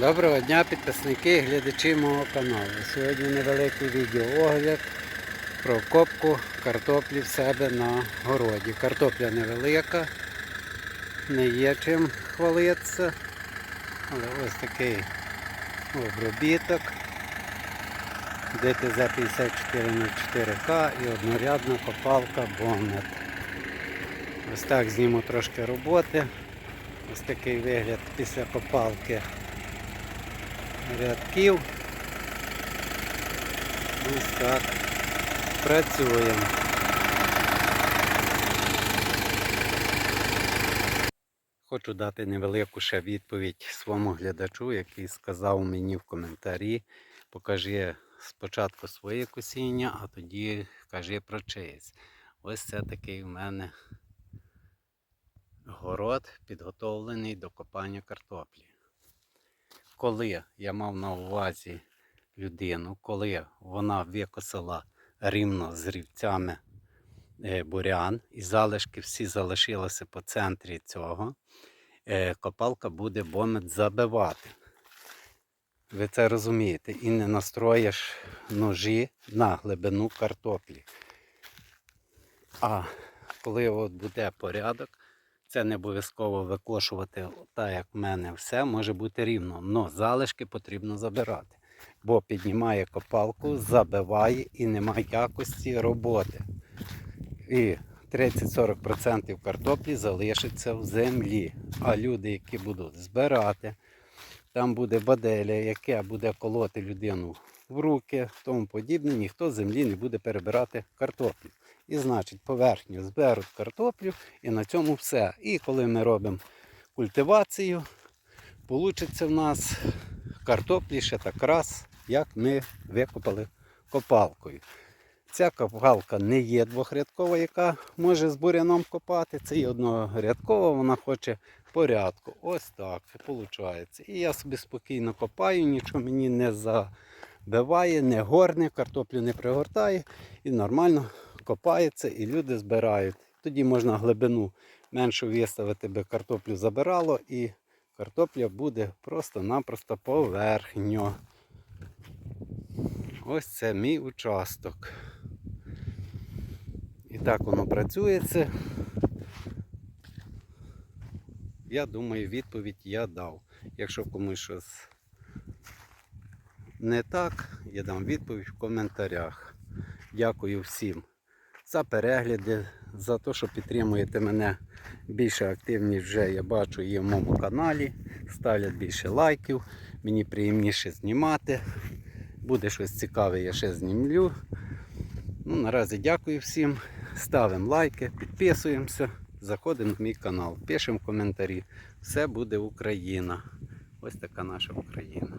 Доброго дня, підписники і глядачі мого каналу. Сьогодні невеликий відеоогляд про копку картоплі в себе на городі. Картопля невелика, не є чим хвалитися, але ось такий обробіток. ДТЗ 5404К і однорядна копалка Боннет. Ось так зніму трошки роботи. Ось такий вигляд після копалки рядків. Ось так працюємо. Хочу дати невелику ще відповідь своєму глядачу, який сказав мені в коментарі, покажи спочатку своє косіння, а тоді кажи про чиєсь. Ось це такий у мене город підготовлений до копання картоплі коли я мав на увазі людину, коли вона викосила рівно з рівцями е, бурян і залишки всі залишилися по центрі цього, е, копалка буде бомет забивати. Ви це розумієте, і не настроїш ножі на глибину картоплі. А коли от буде порядок, це не обов'язково викошувати так, як в мене все, може бути рівно. але залишки потрібно забирати. Бо піднімає копалку, забиває і немає якості роботи. І 30-40% картоплі залишиться в землі. А люди, які будуть збирати, там буде баделя, яке буде колоти людину в руки, тому подібне, ніхто з землі не буде перебирати картоплю. І значить, поверхню зберуть картоплю і на цьому все. І коли ми робимо культивацію, вийде в нас картоплі ще так раз, як ми викопали копалкою. Ця копалка не є двохрядкова, яка може з буряном копати. Це є однорядкова, вона хоче порядку. Ось так виходить. І я собі спокійно копаю, нічого мені не забиває, не горне, картоплю не пригортає і нормально копається і люди збирають. Тоді можна глибину меншу виставити, би картоплю забирало і картопля буде просто-напросто поверхньо. Ось це мій участок. І так воно працюється. Я думаю, відповідь я дав. Якщо комусь щось не так, я дам відповідь в коментарях. Дякую всім за перегляди, за те, що підтримуєте мене більше активність вже я бачу є в моєму каналі. Ставлять більше лайків, мені приємніше знімати. Буде щось цікаве, я ще знімлю. Ну, Наразі дякую всім. Ставимо лайки, підписуємося, заходимо в мій канал, пишемо коментарі. Все буде Україна. Ось така наша Україна.